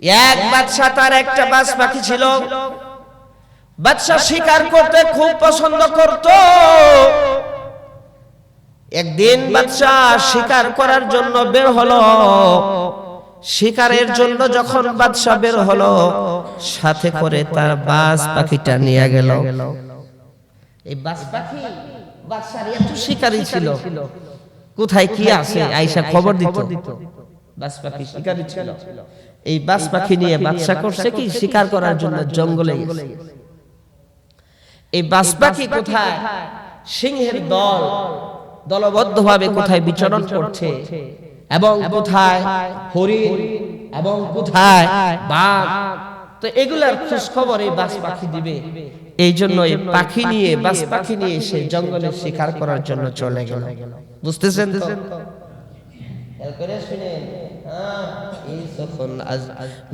এক বাদশা তার একটা বাস পাখি ছিল। বাদশা শিকার করতে খুব পছন্দ করত। একদিন বাদশা শিকার করার জন্য বের হলো। শিকারের জন্য যখন বাদশা বের হলো, সাথে করে তার বাস পাখিটা নিয়ে গেল। এই বাস পাখি বাদশার এত শিকারী ছিল। কোথায় কি আছে? আইসা খবর দিত। বাস পাখি শিকারী ছিল। এই বাস পাখি নিয়ে বাদশা করছে কি? শিকার করার জন্য জঙ্গলে গেছে। এই বাস পাখি কোথায়? সিংহের দল। দলবদ্ধভাবে কোথায় বিচরণ করছে? এবং কোথায় হরিণ এবং কোথায় বাঘ? তো এগুলার খোঁজ খবর এই বাস পাখি দিবে। এই জন্য এই পাখি নিয়ে বাস পাখি নিয়ে সে জঙ্গলে শিকার করার জন্য চলে গেল। বুঝতেছেন তো?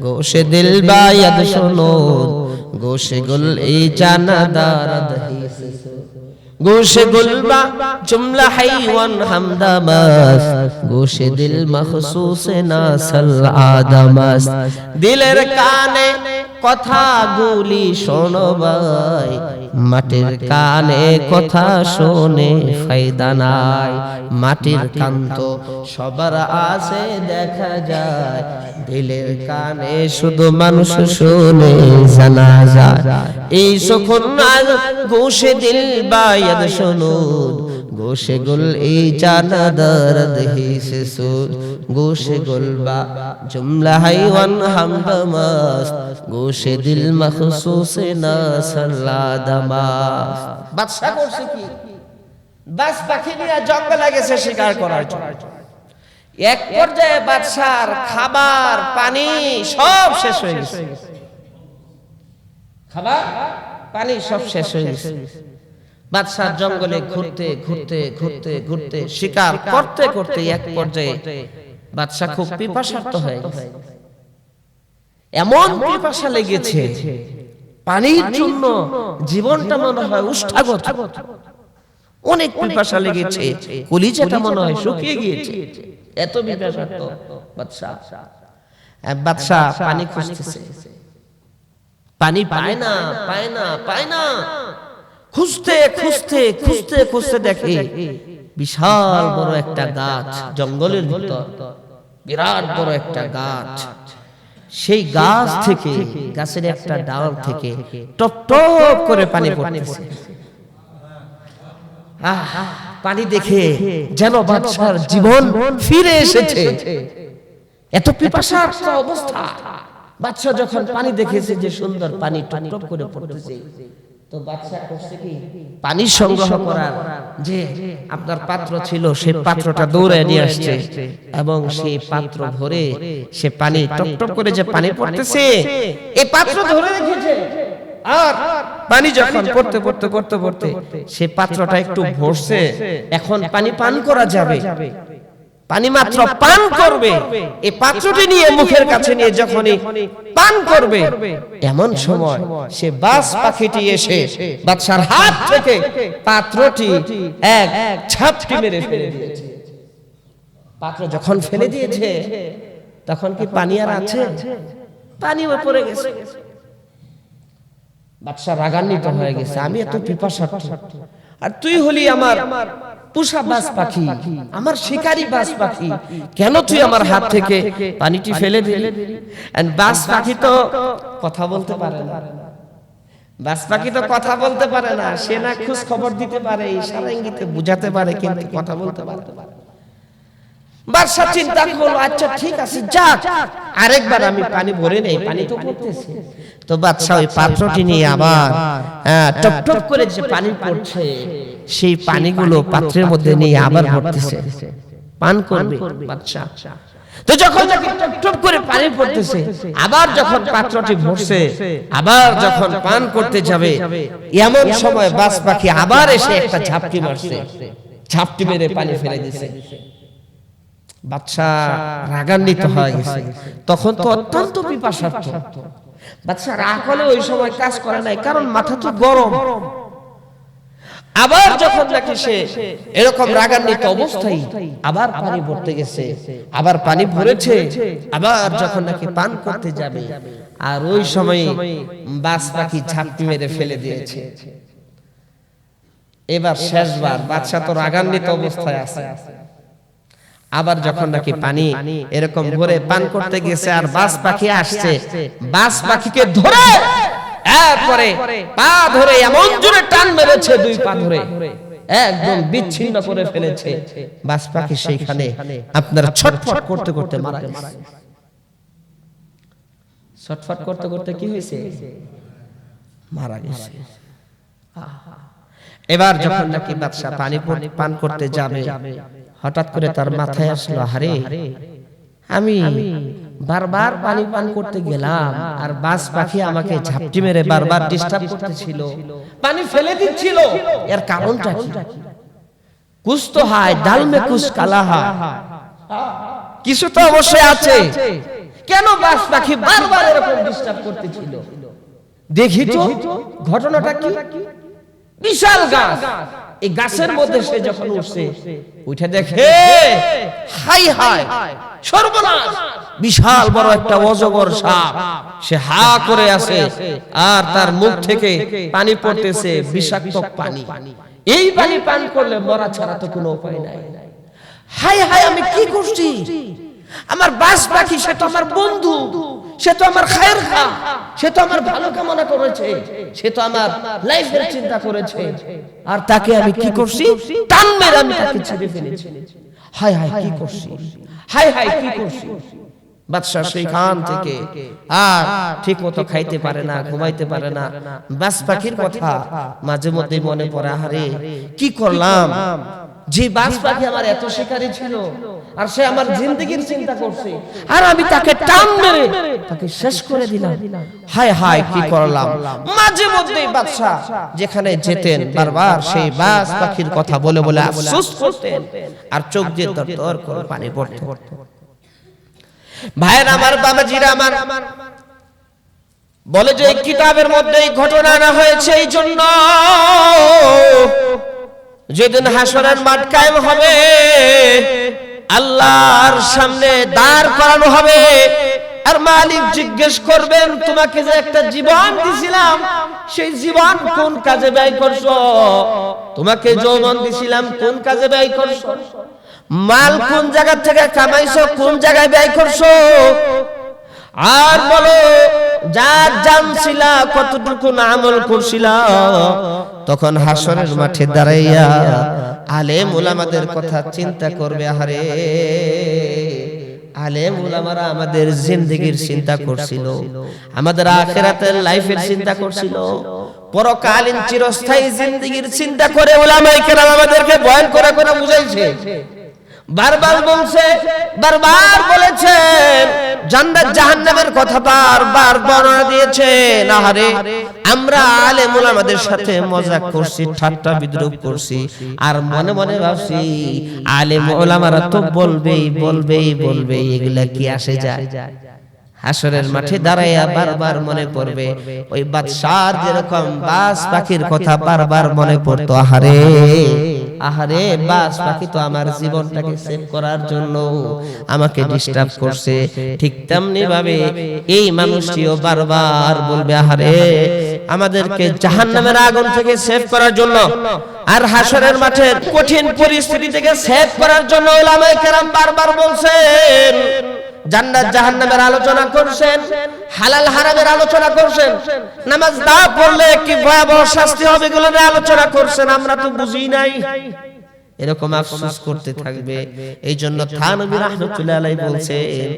গোশে দিল বায়াদ শোনো গোশে গুল এই জানাদার গোশে গুলবা জুমলা হাইওয়ান হামদামাস। গোশে দিল মখসুস নাসল আদামাস। দিলের কানে কথা গুলি শোনো ভাই। মাটির কানে কথা শোনে ফায়দা নাই। মাটির কান্ত সবার আছে, দেখা যায়। দিলের কানে শুধু মানুষ শোনে জানা যায়। এই সখন গোশে দিল বায়াদ শুনুন। গোশে গুল এই জানা দর্দ হি সে সুদ গুল বা জুমলা হাই হাইওয়ান হামদমাস গোশে দিল মখসুস না সাল্লাদামাস বাদশা করছে কি? বাস পাখি নিয়ে জঙ্গলে গেছে শিকার করার জন্য। এক পর্যায়ে বাদশার খাবার, পানি সব শেষ হয়ে গেছে। খাবার, পানি সব শেষ হয়ে গেছে। বাদশাহ জঙ্গলে ঘুরতে ঘুরতে ঘুরতে ঘুরতে শিকার করতে করতে এক পর্যায়ে বাদশাহ খুব পিপাসার্ত হয়ে। এমন পিপাসা লেগেছে পানির জন্য জীবনটা মনে হয় উষ্ঠাগত। অনেক পিপাসা লেগেছে কলিজাটা মনে হয় শুকিয়ে গিয়েছে। এত পিপাসার্ত বাদশাহ। বাদশাহ পানি খুঁজতেছে। পানি পায় না পায় না। পায় না। খুঁজতে খুঁজতে খুঁজতে খুঁজতে দেখে বিশাল বড় একটা গাছ জঙ্গলের ভিতর। বিরাট বড় একটা গাছ। সেই গাছ থেকে, গাছের একটা ডাল থেকে টপ টপ করে পানি পড়তেছে। পানি দেখে যেন বাদশার জীবন ফিরে এসেছে। এত পিপাসার অবস্থা। বাদশা যখন পানি দেখেছে যে সুন্দর পানি টপ টপ করে পড়তেছে। তো বাদশা করছে কি? পানি সংগ্রহ করার যে আপনার পাত্র ছিল সেই পাত্রটা দৌড়ে নিয়ে আসছে। এবং সেই পাত্র ভরে সে পানি টপ টপ করে যে পানি পড়তেছে এই পাত্র ধরে রেখেছে। আর পানি যখন পড়তে পড়তে পড়তে পড়তে সে পাত্রটা একটু ভরছে। এখন পানি পান করা যাবে। পানি মাত্র পান করবে। এই পাত্রটি নিয়ে মুখের কাছে নিয়ে যখনই পান করবে এমন সময় সে বাস পাখিটি এসে বাদশার হাত থেকে পাত্রটি এক ছাপটি মেরে ফেলে দিয়েছে। পাত্র যখন ফেলে দিয়েছে তখন কি পানি আর আছে? পানি পড়ে গেছে। বাদশা রাগান্বিত হয়ে গেছে। আমি এত পিপাসার্থ। আর তুই হলি আমার পুষা বাস পাখি আমার শিকারি বাস পাখি। কেন তুই আমার হাত থেকে পানিটি ফেলে দিলি? বাস পাখি তো কথা বলতে পারে না। বাস পাখি তো কথা বলতে পারে না। সে না খোঁজ খবর দিতে পারে ইশারা ইঙ্গিতে বুঝাতে পারে কিন্তু কথা বলতে পারে না। বাদশা চিন্তা করল আচ্ছা ঠিক আছে যাক আরেকবার আমি পানি ভরে নেই পানি তো পড়তেছে। তো বাদশা ওই পাত্রটি নিয়ে আবার হ্যাঁ, টপ টপ করে যে পানি পড়ছে সেই পানিগুলো পাত্রের মধ্যে নিয়ে আবার ভরতেছে। পান করবে বাদশা তো যখন টপ করে পানি পড়তেছে আবার যখন পাত্রটি ভরছে আবার যখন পান করতে যাবে এমন সময় বাস পাখি আবার এসে একটা ঝাপটি মারছে। ঝাপটি মেরে পানি ফেলে দিছে। বাচ্চা রাগান্বিত হয়ে গেছে। তখন তো অত্যন্ত পিপাসার্থ। বাচ্চা রাগ হলে ওই সময় কাজ করে নাই কারণ মাথা তো গরম। আবার যখন নাকি সে এরকম রাগান্বিত অবস্থায় আবার পানি ভরতে গেছে আবার পানি ভরেছে আবার যখন নাকি পান করতে যাবে আর ওই সময় বাস পাখি ঝাপটি মেরে ফেলে দিয়েছে। এবার শেষবার বাচ্চা তো রাগান্বিত অবস্থায় আছে। আবার যখন নাকি পানি এরকম ভরে পান করতে গেছে আর বাস পাখি আসছে বাস পাখিকে ধরে এরপরে পা ধরে এমন জোরে টান মেরেছে দুই পা ধরে। একদম বিচ্ছিন্ন করে ফেলেছে। বাস পাখি সেইখানে আপনার ছটফট করতে করতে মারা গেছে। ছটফট করতে করতে কি হয়েছে? মারা গেছে। এবার যখন নাকি বাদশাহ পানি পান করতে যাবে। হঠাৎ করে তার মাথায় আসলো হারে আমি বারবার পানি পান করতে গেলাম আর বাস পাখি আমাকে ঝাপটি মেরে বারবার ডিস্টার্ব করতেছিল। পানি ফেলে দিচ্ছিল। এর কারণটা কি? কুছ তো হায় ডাল মে কুছ কালা হয়। কিছু তো অবশ্যই আছে। কেন বাস পাখি বারবার এরকম ডিস্টার্ব করতেছিল? দেখি তো ঘটনাটা কি? বিশাল গাছ। এই গাছের মধ্যে সে যখন উঠছে উঠে দেখে হাই হাই সর্বনাশ বিশাল বড় একটা অজগর সাপ সে হা করে আছে আর তার মুখ থেকে পানি পড়তেছে বিষাক্ত পানি। এই পানি পান করলে মরা ছাড়া তো কোনো উপায় নাই। হাই হাই আমি কি করছি? আমার বাস পাখি সে তো আমার বন্ধু সে তো আমার খায়ের খা সে তো আমার ভালো কামনা করেছে, সে তো আমার লাইফের চিন্তা করেছে। আর তাকে আমি কি করছি? টান মেরে আমি তাকে ছেড়ে ফেলেছি। হাই হাই কি করছি? হাই হাই কি করছি? বাদশাহ সেইখান থেকে আর ঠিক মতো খাইতে পারে না, ঘুমাইতে পারে না। বাস পাখির কথা মাঝে মধ্যে মনে পড়ে, আহারে, কি করলাম? যে বাস পাখি আমার এত শিকারী ছিল আর সে আমার জিন্দগির চিন্তা করছে। আর আমি তাকে টান মেরে তাকে শেষ করে দিলাম। হায় হায় কি করলাম? মাঝে মধ্যেই বাদশাহ যেখানে যেতেন বারবার সেই বাস পাখির কথা বলে বলে আফসোস করতেন আর চোখ দিয়ে তর করে পানি পড়তো। ভাইয়ের আমার বাবাজিরা আমার বলে যে কিতাবের মধ্যে এই ঘটনা না হয়েছে এই জন্য যেদিন হাসরের মাঠ কায়েম হবে, আল্লাহর সামনে দাঁড় করানো হবে। আর মালিক জিজ্ঞেস করবেন, তোমাকে যে একটা জীবন দিছিলাম, সেই জীবন কোন কাজে ব্যয় করছ? তোমাকে যৌবন দিছিলাম, কোন কাজে ব্যয় করছ? মাল কোন জায়গা থেকে কামাইছো, কোন জায়গায় ব্যয় করছ? আর বলো, যার জানছিলা কতটুকু আমল করছিলা তখন হাসরের মাঠে দাঁড়াইয়া আলেম ওলামাদের কথা চিন্তা করবে আহারে আলেম ওলামারা আমাদের জিন্দগির চিন্তা করছিল। আমাদের আখেরাতের লাইফের চিন্তা করছিল। পরকালীন চিরস্থায়ী জিন্দগির চিন্তা করে ওলামাই কেরাম আমাদেরকে বয়ান করে করে বুঝাইছে। বারবার বলছে, বারবার বলেছেন জান্নাত জাহান্নামের কথা বারবার বর্ণনা দিয়েছেন আহারে আমরা আলেম ওলামাদের সাথে মজাক করছি, ঠাট্টা বিদ্রুপ করছি, আর মনে মনে ভাবছি আলেম ওলামারা তো বলবেই বলবেই বলবেই, এগুলা কি আসে যায়? হাসরের মাঠে দাঁড়াইয়া বারবার মনে পড়বে, ওই বাদশার যেরকম বাস পাখির কথা বারবার মনে পড়তো, আহারে। আহারে বাস পাখি তো আমার জীবনটাকে সেভ করার জন্য আমাকে ডিস্টার্ব করছে। ঠিক তেমনি ভাবে এই মানুষটিও বারবার বলবে আহারে আমাদেরকে জাহান্নামের আগুন থেকে সেভ করার জন্য আর হাসরের মাঠে কঠিন পরিস্থিতি থেকে সেভ করার জন্য ওলামায়ে কেরাম বারবার বলছেন জান্নাত জাহান্নামের আলোচনা করছেন, হালাল হারামের আলোচনা করছেন, নামাজ না পড়লে কি ভয়াবহ শাস্তি হবে এগুলো আলোচনা করছেন, আমরা তো বুঝি নাই। এরকম আফসোস করতে থাকবে এই জন্য থানবী রাহমাতুল্লাহ আলাইহি বলছেন